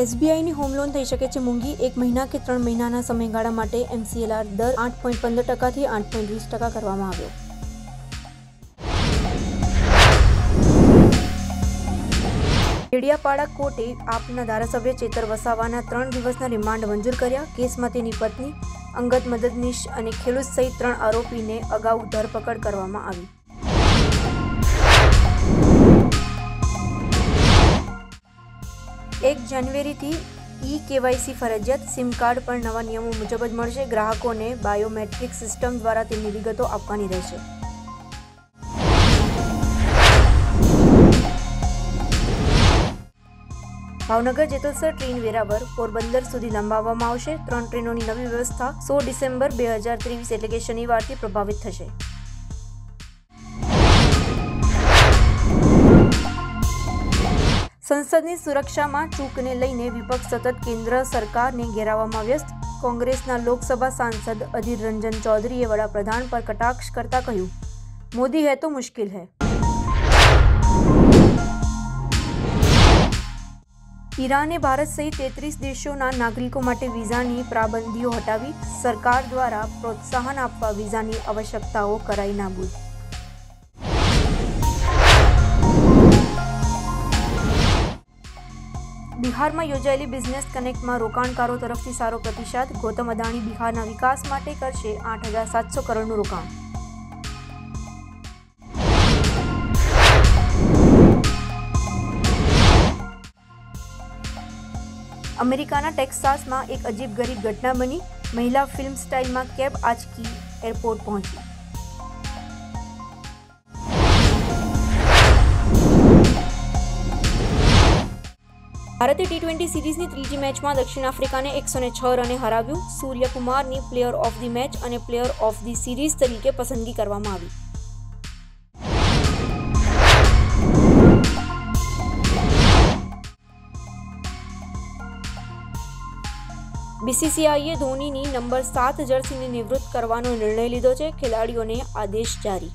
એસબીઆઈની home loan થઈ શકે છે મોંઘી એક મહિના કે ત્રણ મહિનાના સમયગાળા માટે એમસીએલઆર દર આઠ પોઈન્ટ પંદર ટકાથી આઠ પોઈન્ટ વીસ ટકા કરવામાં આવ્યો. કેડિયાપાડા કોર્ટે આપના ધારાસભ્ય ચેતર વસાવાના ત્રણ દિવસના રિમાન્ડ મંજૂર કર્યા. કેસમાં તેની પત્ની અંગત મદદનીશ અને ખેડૂત સહિત ત્રણ આરોપીને અગાઉ ધરપકડ કરવામાં આવી. એક જાન્યુઆરીથી ઈ કેવાયસી ફરજિયાત સિમ કાર્ડ પર નવા નિયમો મુજબ જ મળશે. ગ્રાહકોને બાયોમેટ્રિક સિસ્ટમ દ્વારા તેમની વિગતો આપવાની રહેશે. ભાવનગર જેતલસર ટ્રેન વેરાવર પોરબંદર સુધી લંબાવવામાં આવશે. ત્રણ ટ્રેનોની નવી વ્યવસ્થા સો ડિસેમ્બર બે હજાર ત્રેવીસ એટલે કે શનિવારથી પ્રભાવિત થશે. સંસદની સુરક્ષામાં ચૂકને લઈને વિપક્ષ સતત કેન્દ્ર સરકારને ઘેરાવામાં વ્યસ્ત. કોંગ્રેસના લોકસભા સાંસદ અધિર રંજન ચૌધરીએ વડાપ્રધાન પર કટાક્ષ કરતા કહ્યું, મોદી હે તો મુશ્કેલ હે. ઈરાને ભારત સહિત તેત્રીસ દેશોના નાગરિકો માટે વિઝાની પ્રાબંધીઓ હટાવી સરકાર દ્વારા પ્રોત્સાહન આપવા વિઝાની આવશ્યકતાઓ કરાઈ નાબૂદ. બિહારમાં યોજાયેલી બિઝનેસ કનેક્ટમાં રોકાણકારો તરફથી સારો પ્રતિસાદ. ગૌતમ અદાણી બિહારના વિકાસ માટે કરશે આઠ હજાર સાતસો કરોડનું રોકાણ. અમેરિકાના ટેક્સાસમાં એક અજીબ ગરીબ ઘટના બની. મહિલા ફિલ્મ સ્ટાઇલમાં કેબ આંચકી એરપોર્ટ પહોંચી. ભારતે ટી ટ્વેન્ટી સિરીઝની ત્રીજી મેચમાં દક્ષિણ આફ્રિકાને એકસો છ રને હરાવ્યું. સૂર્યકુમારની પ્લેયર ઓફ ધી મેચ અને પ્લેયર ઓફ ધી સિરીઝ તરીકે પસંદગી કરવામાં આવી. બીસીસીઆઈએ ધોનીની નંબર સાત જર્સીને નિવૃત્ત કરવાનો નિર્ણય લીધો છે. ખેલાડીઓને આદેશ જારી.